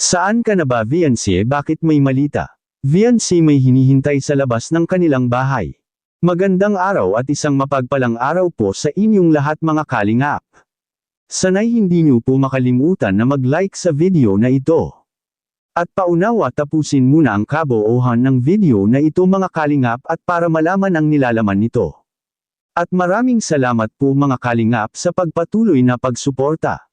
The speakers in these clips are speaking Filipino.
Saan ka na ba Viancie bakit may malita? Viancie may hinihintay sa labas ng kanilang bahay. Magandang araw at isang mapagpalang araw po sa inyong lahat mga kalingap. Sanay hindi niyo po makalimutan na mag-like sa video na ito. At paunawa tapusin muna ang kaboohan ng video na ito mga kalingap at para malaman ang nilalaman nito. At maraming salamat po mga kalingap sa pagpatuloy na pagsuporta.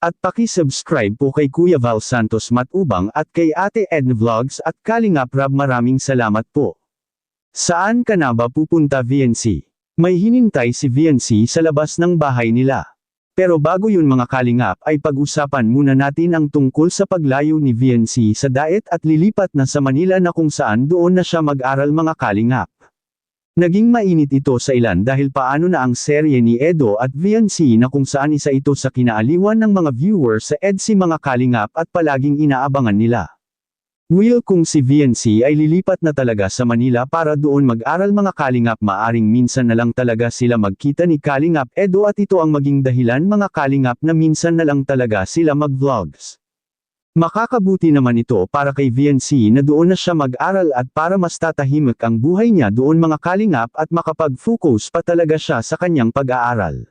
At paki-subscribe po kay Kuya Val Santos Matubang at kay Ate Edna Vlogs at Kalingap Rab maraming salamat po. Saan ka na ba pupunta VNC? May hinintay si VNC sa labas ng bahay nila. Pero bago yun mga kalingap ay pag-usapan muna natin ang tungkol sa paglayo ni VNC sa diet at lilipat na sa Manila na kung saan doon na siya mag-aral mga kalingap. Naging mainit ito sa ilan dahil paano na ang serye ni Edo at VNC na kung saan isa ito sa kinaaliwan ng mga viewers sa EDC mga kalingap at palaging inaabangan nila. Will kung si VNC ay lilipat na talaga sa Manila para doon mag-aral mga kalingap maaring minsan na lang talaga sila magkita ni Kalingap Edo at ito ang maging dahilan mga kalingap na minsan na lang talaga sila mag-vlogs. Makakabuti naman ito para kay VNC na doon na siya mag-aral at para mas tatahimik ang buhay niya doon mga kalingap at makapag-focus pa talaga siya sa kanyang pag-aaral.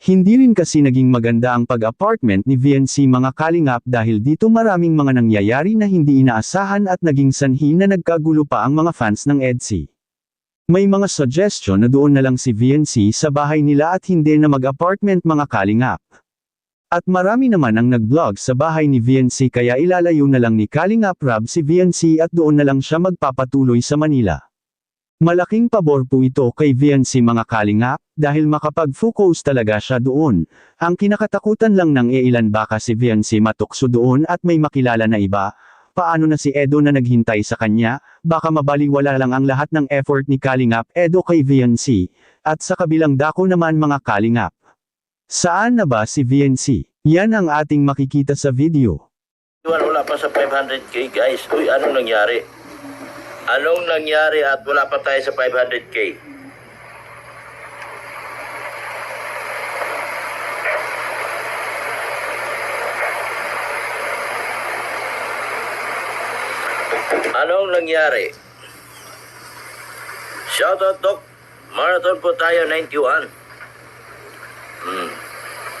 Hindi rin kasi naging maganda ang pag-apartment ni VNC mga kalingap dahil dito maraming mga nangyayari na hindi inaasahan at naging sanhi na nagkagulo pa ang mga fans ng EDC. May mga suggestion na doon na lang si VNC sa bahay nila at hindi na mag-apartment mga kalingap. At marami naman ang nag-vlog sa bahay ni VNC kaya ilalayo na lang ni Kalingap Rab si VNC at doon na lang siya magpapatuloy sa Manila. Malaking pabor po ito kay VNC mga Kalingap, dahil makapag-focus talaga siya doon. Ang kinakatakutan lang ng iilan baka si VNC matukso doon at may makilala na iba, paano na si Edo na naghintay sa kanya, baka mabaliwala lang ang lahat ng effort ni Kalingap Edo kay VNC, at sa kabilang dako naman mga Kalingap. Saan na ba si VNC? Yan ang ating makikita sa video. Wala pa sa 500k guys. Uy, anong nangyari? Anong nangyari at wala pa tayo sa 500k? Anong nangyari? Shoutout Doc. Marathon po tayo 91. Hmm.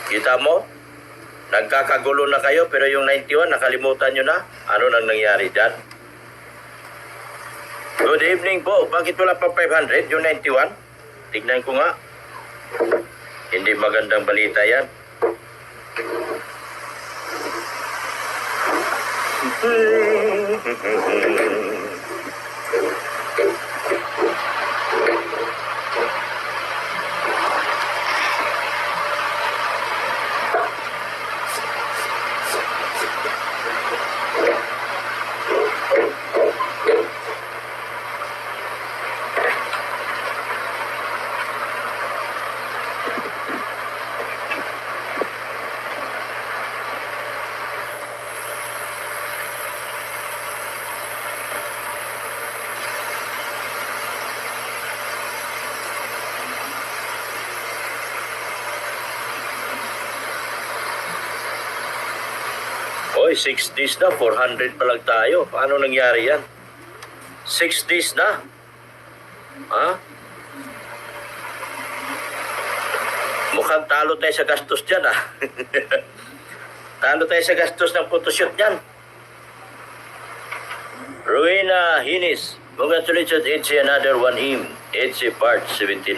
Kita mo? Nagkakagulo na kayo pero yung 91 nakalimutan nyo na. Ano nang nangyari dyan? Good evening po. Bakit wala pa 500 yung 91? Tignan ko nga. Hindi magandang balita yan. Oy, 6 days na, 400 pa lang tayo. Paano nangyari yan? 6 days na. Ha? Mukhang talo tayo sa gastos dyan, ah. talo tayo sa gastos ng photoshoot dyan. Rowena Hinis, congratulations, it's another one him. It's part 79.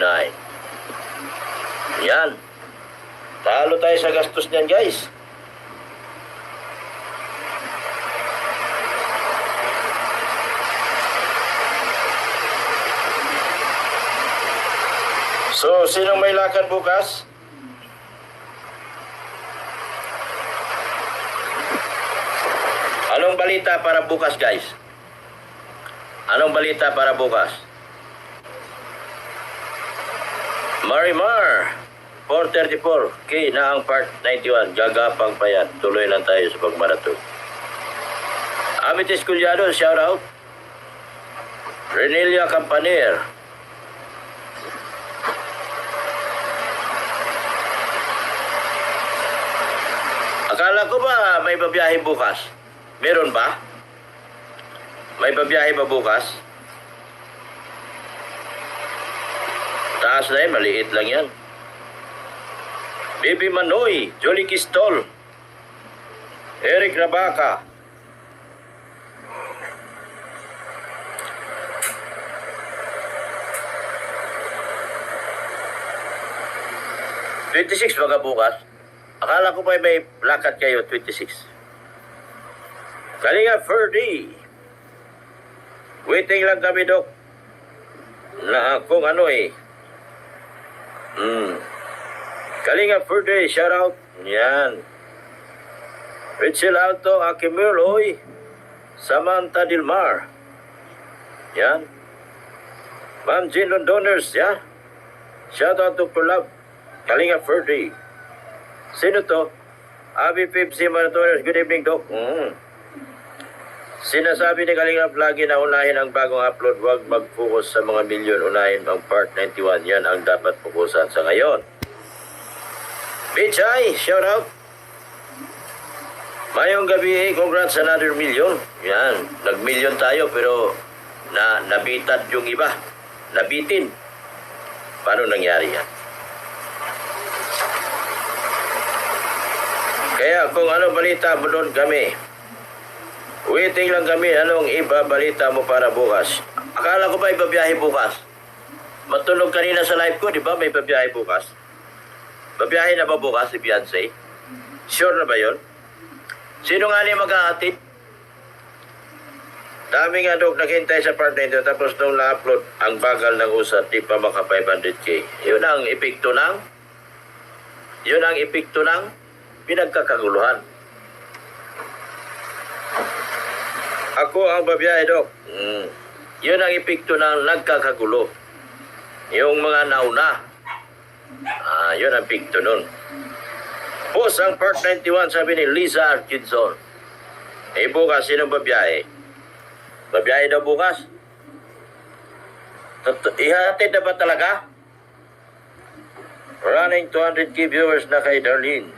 Yan. Talo tayo sa gastos niyan, guys. So, sinong may lakad bukas? Anong balita para bukas, guys? Anong balita para bukas? Marimar, 434, K na ang part 91, gagapang pa yan. Tuloy lang tayo sa pagmarathon. Amit Esculiado, shout out. Renelia Campaner, Akala ko ba may babiyahe bukas? Meron ba? May babiyahe ba bukas? Taas na yan, maliit lang yan. Baby Manoy, Jolly Kistol, Eric Rabaca, Twenty-six baga bukas? Akala ko pa may lakad kayo, 26. Kalinga Ferdy. Waiting lang kami, Dok. Na kung ano eh. Hmm. Kalinga Ferdy, shout out. Yan. Richel Alto, Akimuloy. Samantha Dilmar. Yan. Ma'am Jean Londoners, yan. Shout out to Kulab. Kalinga Ferdy. Sino to? Abi Pipsi Maratones. Good evening, Doc. Mm. Sinasabi ni Kalingap lagi na unahin ang bagong upload. Huwag mag-focus sa mga milyon. Unahin ang part 91. Yan ang dapat fokusan sa ngayon. Bichay, shout out. Mayong gabi, congrats another million. Yan, nag-million tayo pero na nabitad yung iba. Nabitin. Paano nangyari yan? Kaya kung ano balita mo doon kami, waiting lang kami anong iba balita mo para bukas. Akala ko ba ibabiyahe bukas? Matulog kanina sa live ko, di ba may babiyahe bukas? Babiyahe na ba bukas si Beyonce? Sure na ba yon? Sino nga niya mag-aatid? Dami nga dok naghintay sa part na ito tapos nung na-upload ang bagal ng usat di pa maka 500k. Yun ang epekto ng yun ang epekto ng pinagkakaguluhan. Ako ang babiyahe, Dok. Mm. Yun ang epekto ng nagkakagulo. Yung mga nauna. Ah, yun ang epekto nun. Boss, ang part 91, sabi ni Lisa Arkinson. Eh, bukas, sino babiyahe? Babiyahe daw bukas? Tot- Ihatid na ba talaga? Running 200k viewers na kay Darlene.